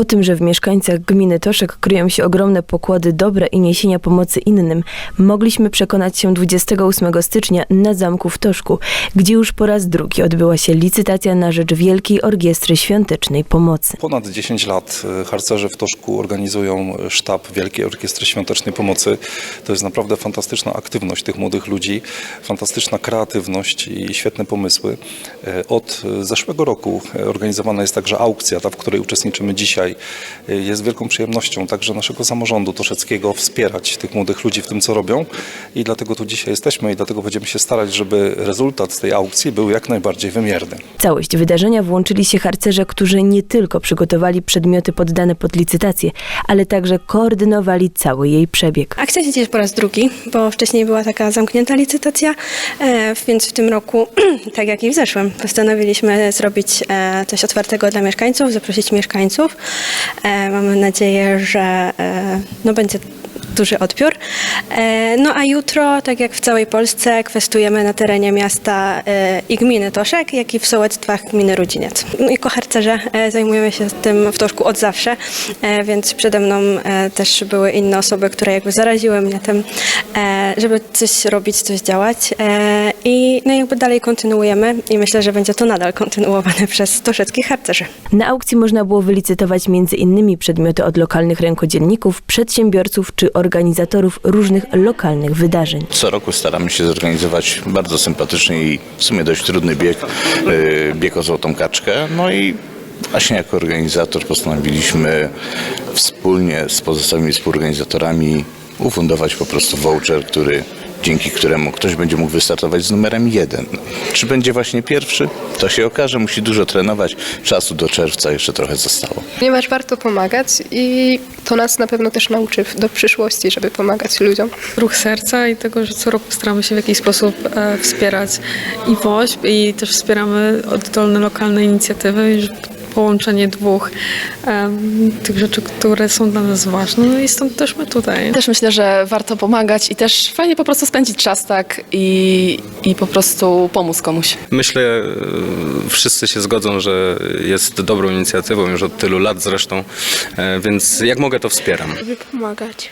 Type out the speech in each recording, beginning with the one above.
O tym, że w mieszkańcach gminy Toszek kryją się ogromne pokłady dobra i niesienia pomocy innym, mogliśmy przekonać się 28 stycznia na zamku w Toszku, gdzie już po raz drugi odbyła się licytacja na rzecz Wielkiej Orkiestry Świątecznej Pomocy. Ponad 10 lat e, harcerze w Toszku organizują sztab Wielkiej Orkiestry Świątecznej Pomocy. To jest naprawdę fantastyczna aktywność tych młodych ludzi, fantastyczna kreatywność i świetne pomysły. E, Od e, zeszłego roku organizowana jest także aukcja, ta w której uczestniczymy dzisiaj. E, Jest wielką przyjemnością także naszego samorządu toszeckiego wspierać tych młodych ludzi w tym, co robią i dlatego tu dzisiaj jesteśmy i dlatego będziemy się starać, żeby rezultat tej aukcji był jak najbardziej wymierny. Całość wydarzenia włączyli się harcerze, którzy nie tylko przygotowali przedmioty poddane pod licytację, ale także koordynowali cały jej przebieg. Akcja się dzieje po raz drugi, bo wcześniej była taka zamknięta licytacja, e, więc w tym roku, tak jak i w zeszłym, postanowiliśmy zrobić e, coś otwartego dla mieszkańców, zaprosić mieszkańców. E, mamy nadzieję, że e, no, będzie duży odbiór. E, No a jutro, tak jak w całej Polsce, kwestujemy na terenie miasta e, i gminy Toszek, jak i w sołectwach gminy Rudziniec. No i koharcerze e, zajmujemy się tym w Toszku od zawsze, więc przede mną też były inne osoby, które jakby zaraziły mnie tym, żeby coś robić, coś działać i no jakby dalej kontynuujemy i myślę, że będzie to nadal kontynuowane przez toszeckich harcerzy. Na aukcji można było wylicytować między innymi przedmioty od lokalnych rękodzielników, przedsiębiorców czy organizatorów różnych lokalnych wydarzeń. Co roku staramy się zorganizować bardzo sympatyczny i w sumie dość trudny bieg, yy, bieg o Złotą Kaczkę. No i właśnie jako organizator postanowiliśmy wspólnie z pozostałymi współorganizatorami ufundować po prostu voucher, który dzięki któremu ktoś będzie mógł wystartować z numerem jeden. Czy będzie właśnie pierwszy? To się okaże, musi dużo trenować. Czasu do czerwca jeszcze trochę zostało. Ponieważ warto pomagać i to nas na pewno też nauczy do przyszłości, żeby pomagać ludziom. ruch serca i tego, że co roku staramy się w jakiś sposób e, wspierać i WOŚP i też wspieramy oddolne lokalne inicjatywy połączenie dwóch em, tych rzeczy, które są dla nas ważne no i stąd też my tutaj. Też myślę, że warto pomagać i też fajnie po prostu spędzić czas tak i, i po prostu pomóc komuś. Myślę, e, wszyscy się zgodzą, że jest dobrą inicjatywą już od tylu lat zresztą, e, więc jak mogę, to wspieram. Pomagać.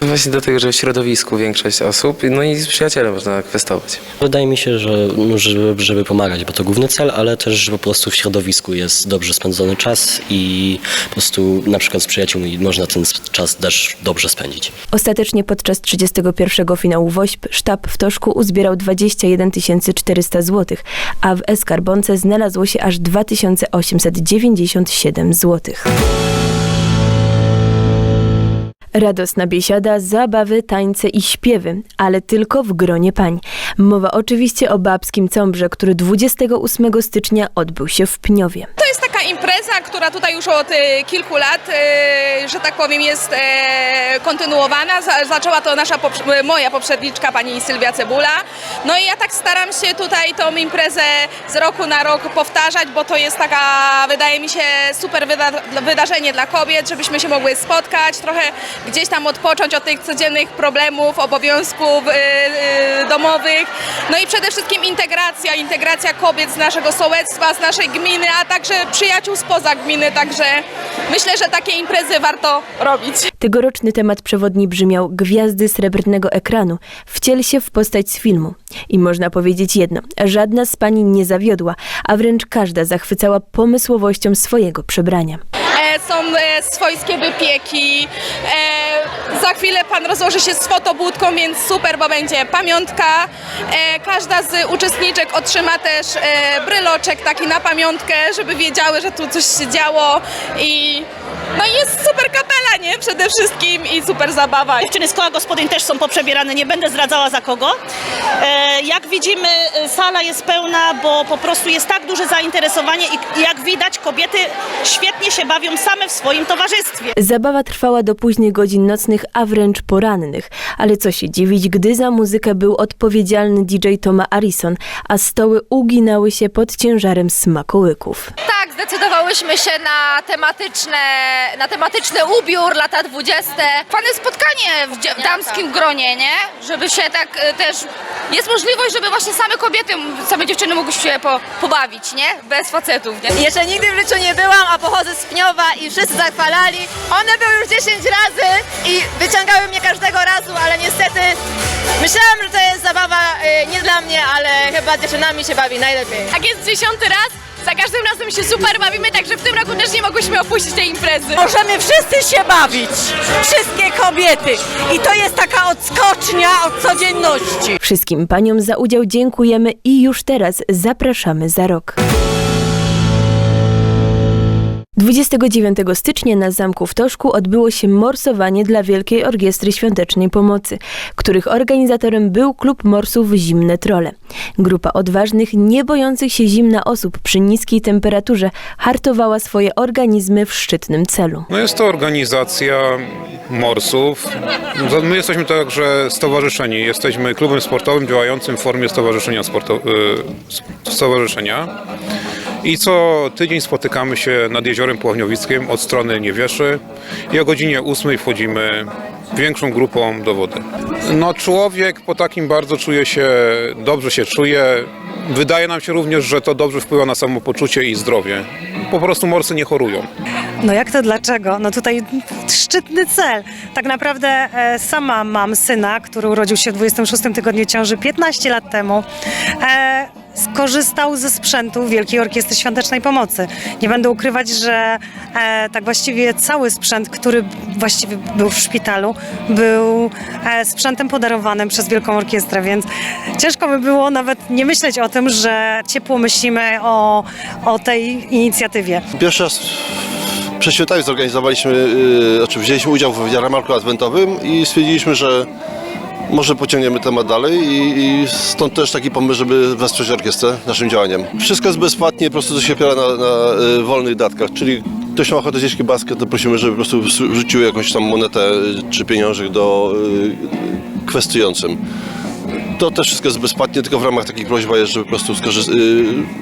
Właśnie dlatego, że w środowisku większość osób, no i z przyjacielem można kwestować. Wydaje mi się, że no, żeby, żeby pomagać, bo to główny cel, ale też, że po prostu w środowisku jest dobrze spędzony czas i po prostu na przykład z przyjaciółmi można ten czas też dobrze spędzić. Ostatecznie podczas 31 finału WOŚP sztab w Toszku uzbierał 21 400 zł, a w e-skarbonce znalazło się aż 2897 zł. Radosna biesiada, zabawy, tańce i śpiewy, ale tylko w gronie pań. Mowa oczywiście o babskim cąbrze, który 28 stycznia odbył się w Pniowie. To jest taka impreza, która tutaj już od e, kilku lat, e, że tak powiem, jest e, kontynuowana. Za, zaczęła to nasza, moja poprzedniczka, pani Sylwia Cebula. No i ja tak staram się tutaj tą imprezę z roku na rok powtarzać, bo to jest taka, wydaje mi się, super wyda- wydarzenie dla kobiet, żebyśmy się mogły spotkać, trochę gdzieś tam odpocząć od tych codziennych problemów, obowiązków domowych. No i przede wszystkim integracja, integracja kobiet z naszego sołectwa, z naszej gminy, a także przyjaciół spoza gminy, także myślę, że takie imprezy warto robić. Tegoroczny temat przewodni brzmiał Gwiazdy srebrnego ekranu. Wciel się w postać z filmu. I można powiedzieć jedno, żadna z pani nie zawiodła, a wręcz każda zachwycała pomysłowością swojego przebrania. E, są e, swojskie wypieki. E, za chwilę pan rozłoży się z fotobudką, więc super, bo będzie pamiątka. E, każda z uczestniczek otrzyma też e, bryloczek taki na pamiątkę, żeby wiedziały, że tu coś się działo i no i jest super kapela, nie? Przede wszystkim i super zabawa. Dziewczyny z koła gospodyń też są poprzebierane, nie będę zdradzała za kogo. E, jak widzimy, e, sala jest pełna, bo po prostu jest tak duże zainteresowanie i jak widać, kobiety świetnie się bawią same w swoim towarzystwie. Zabawa trwała do późnych godzin nocnych, a wręcz porannych. Ale co się dziwić, gdy za muzykę był odpowiedzialny DJ Toma Arison, a stoły uginały się pod ciężarem smakołyków. Tak, zdecydowały Umówiłyśmy się na tematyczne, na ubiór, lata 20. Fajne spotkanie w, damskim gronie, nie? Żeby się tak e, też... Jest możliwość, żeby właśnie same kobiety, same dziewczyny mogły się po, pobawić, nie? Bez facetów, nie? Jeszcze nigdy w życiu nie byłam, a pochodzę z Pniowa i wszyscy zachwalali. One były już 10 razy i wyciągały mnie każdego razu, ale niestety myślałam, że to jest zabawa y, nie dla mnie, ale chyba dziewczynami się bawi najlepiej. Jak jest dziesiąty raz, za każdym razem się super bawimy, także w tym roku też nie mogłyśmy opuścić tej imprezy. Możemy wszyscy się bawić, wszystkie kobiety i to jest taka odskocznia od codzienności. Wszystkim paniom za udział dziękujemy i już teraz zapraszamy za rok. 29 stycznia na Zamku w Toszku odbyło się morsowanie dla Wielkiej Orkiestry Świątecznej Pomocy, których organizatorem był klub morsów Zimne Trole. Grupa odważnych, nie bojących się zimna osób przy niskiej temperaturze hartowała swoje organizmy w szczytnym celu. No jest to organizacja morsów. My jesteśmy także stowarzyszeni. Jesteśmy klubem sportowym działającym w formie stowarzyszenia. Sporto- y, stowarzyszenia. I co tydzień spotykamy się nad jeziorem Pławniowickim od strony Niewieszy i o godzinie 8 wchodzimy większą grupą do wody. No człowiek po takim bardzo czuje się, dobrze się czuje. Wydaje nam się również, że to dobrze wpływa na samopoczucie i zdrowie. Po prostu morsy nie chorują. No jak to dlaczego? No tutaj szczytny cel. Tak naprawdę e, sama mam syna, który urodził się w 26 tygodniu ciąży 15 lat temu. E, skorzystał ze sprzętu Wielkiej Orkiestry Świątecznej Pomocy. Nie będę ukrywać, że e, tak właściwie cały sprzęt, który właściwie był w szpitalu, był e, sprzętem podarowanym przez Wielką Orkiestrę, więc ciężko by było nawet nie myśleć o tym, że ciepło myślimy o, o tej inicjatywie. Pierwszy raz przed świętami zorganizowaliśmy, yy, znaczy wzięliśmy udział w jarmarku adwentowym i stwierdziliśmy, że może pociągniemy temat dalej i, i stąd też taki pomysł, żeby wesprzeć orkiestrę naszym działaniem. Wszystko jest bezpłatnie, po prostu to się opiera na, na y, wolnych datkach, czyli ktoś ma ochotę zjeść kiełbaskę, to prosimy, żeby po prostu wrzucił jakąś tam monetę y, czy pieniążek do y, kwestującym. To też wszystko jest bezpłatnie, tylko w ramach takiej prośba jest, żeby po prostu skorzy-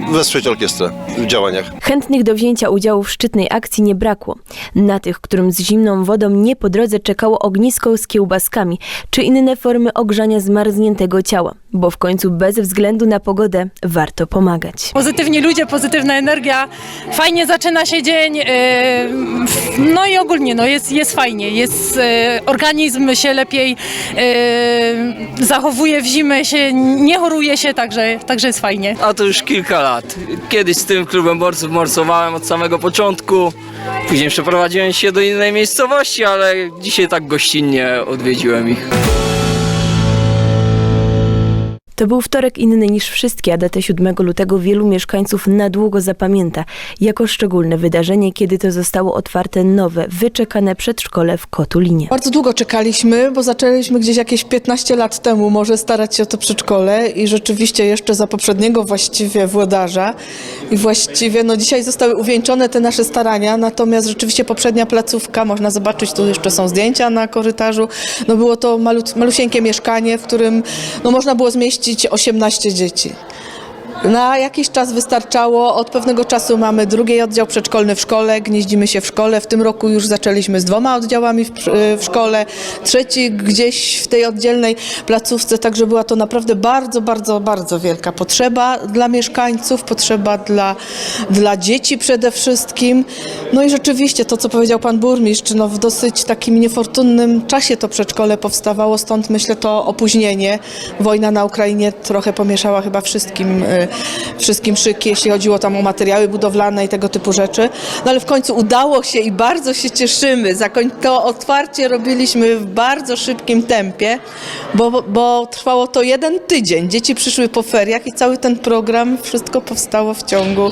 y, wesprzeć orkiestrę w działaniach. Chętnych do wzięcia udziału w szczytnej akcji nie brakło. Na tych, którym z zimną wodą nie po drodze czekało ognisko z kiełbaskami, czy inne formy ogrzania zmarzniętego ciała, bo w końcu bez względu na pogodę warto pomagać. Pozytywni ludzie, pozytywna energia, fajnie zaczyna się dzień, yy, no i ogólnie no jest, jest fajnie, jest, yy, organizm się lepiej yy, zachowuje w zimę, się, nie choruje się, także, także jest fajnie. A to już kilka lat. Kiedyś z tym klubem morsów morsowałem od samego początku. Później przeprowadziłem się do innej miejscowości, ale dzisiaj tak gościnnie odwiedziłem ich. To był wtorek inny niż wszystkie, a datę 7 lutego wielu mieszkańców na długo zapamięta. Jako szczególne wydarzenie, kiedy to zostało otwarte nowe, wyczekane przedszkole w Kotulinie. Bardzo długo czekaliśmy, bo zaczęliśmy gdzieś jakieś 15 lat temu może starać się o to przedszkole i rzeczywiście jeszcze za poprzedniego właściwie włodarza. I właściwie no dzisiaj zostały uwieńczone te nasze starania, natomiast rzeczywiście poprzednia placówka, można zobaczyć, tu jeszcze są zdjęcia na korytarzu, no było to malut, malusieńkie mieszkanie, w którym no można było zmieścić 18 dzieci. Na jakiś czas wystarczało. Od pewnego czasu mamy drugi oddział przedszkolny w szkole, gnieździmy się w szkole. W tym roku już zaczęliśmy z dwoma oddziałami w, w szkole, trzeci gdzieś w tej oddzielnej placówce, także była to naprawdę bardzo, bardzo, bardzo wielka potrzeba dla mieszkańców, potrzeba dla, dla dzieci przede wszystkim. No i rzeczywiście to, co powiedział pan burmistrz, no w dosyć takim niefortunnym czasie to przedszkole powstawało, stąd myślę to opóźnienie. Wojna na Ukrainie trochę pomieszała chyba wszystkim y, wszystkim szyki, jeśli chodziło tam o materiały budowlane i tego typu rzeczy. No ale w końcu udało się i bardzo się cieszymy. To otwarcie robiliśmy w bardzo szybkim tempie, bo, bo trwało to jeden tydzień. Dzieci przyszły po feriach i cały ten program, wszystko powstało w ciągu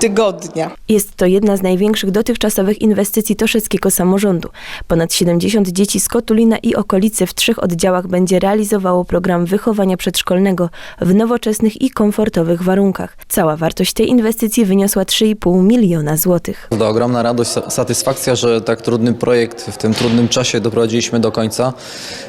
tygodnia. Jest to jedna z największych dotychczasowych inwestycji toszeckiego samorządu. Ponad 70 dzieci z Kotulina i okolicy w trzech oddziałach będzie realizowało program wychowania przedszkolnego w nowoczesnych i komfortowych nowych warunkach. Cała wartość tej inwestycji wyniosła 3,5 miliona złotych. To ogromna radość, sa- satysfakcja, że tak trudny projekt w tym trudnym czasie doprowadziliśmy do końca.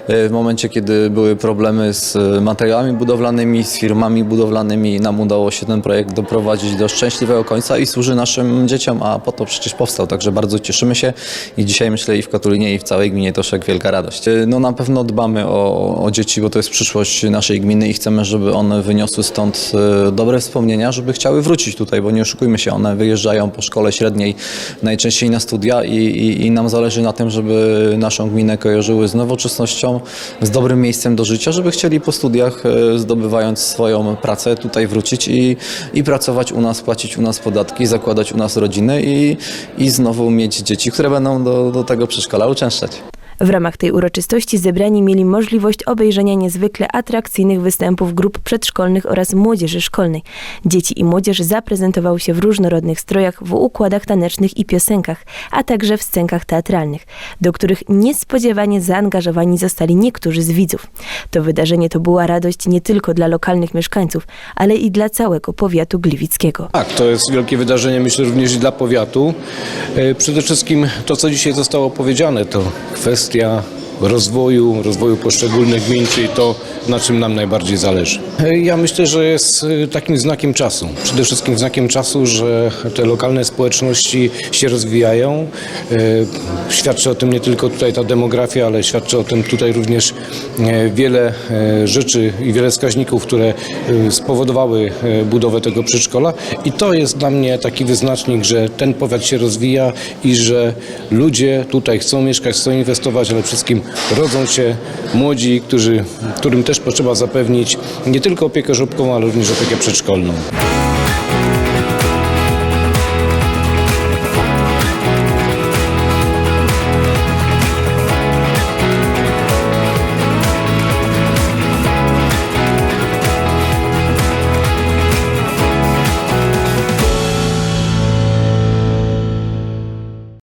E, W momencie, kiedy były problemy z e, materiałami budowlanymi, z firmami budowlanymi, nam udało się ten projekt doprowadzić do szczęśliwego końca i służy naszym dzieciom, a po to przecież powstał. Także bardzo cieszymy się i dzisiaj myślę i w Katulinie i w całej gminie Toszek wielka radość. E, No na pewno dbamy o, o dzieci, bo to jest przyszłość naszej gminy i chcemy, żeby one wyniosły stąd e, dobre wspomnienia, żeby chciały wrócić tutaj, bo nie oszukujmy się, one wyjeżdżają po szkole średniej najczęściej na studia i, i, i nam zależy na tym, żeby naszą gminę kojarzyły z nowoczesnością, z dobrym miejscem do życia, żeby chcieli po studiach, e, zdobywając swoją pracę, tutaj wrócić i, i pracować u nas, płacić u nas podatki, zakładać u nas rodziny i, i znowu mieć dzieci, które będą do, do tego przedszkola uczęszczać. W ramach tej uroczystości zebrani mieli możliwość obejrzenia niezwykle atrakcyjnych występów grup przedszkolnych oraz młodzieży szkolnej. Dzieci i młodzież zaprezentowały się w różnorodnych strojach, w układach tanecznych i piosenkach, a także w scenkach teatralnych, do których niespodziewanie zaangażowani zostali niektórzy z widzów. To wydarzenie to była radość nie tylko dla lokalnych mieszkańców, ale i dla całego powiatu gliwickiego. Tak, to jest wielkie wydarzenie, myślę również i dla powiatu. E, Przede wszystkim to, co dzisiaj zostało powiedziane, to kwestia ja rozwoju, rozwoju poszczególnych gmin, czyli to, na czym nam najbardziej zależy. Ja myślę, że jest e, takim znakiem czasu. Przede wszystkim znakiem czasu, że te lokalne społeczności się rozwijają. E, Świadczy o tym nie tylko tutaj ta demografia, ale świadczy o tym tutaj również e, wiele rzeczy i wiele wskaźników, które spowodowały budowę tego przedszkola. I to jest dla mnie taki wyznacznik, że ten powiat się rozwija i że ludzie tutaj chcą mieszkać, chcą inwestować, ale przede wszystkim rodzą się młodzi, którzy, którym też potrzeba zapewnić nie tylko opiekę żłobkową, ale również opiekę przedszkolną.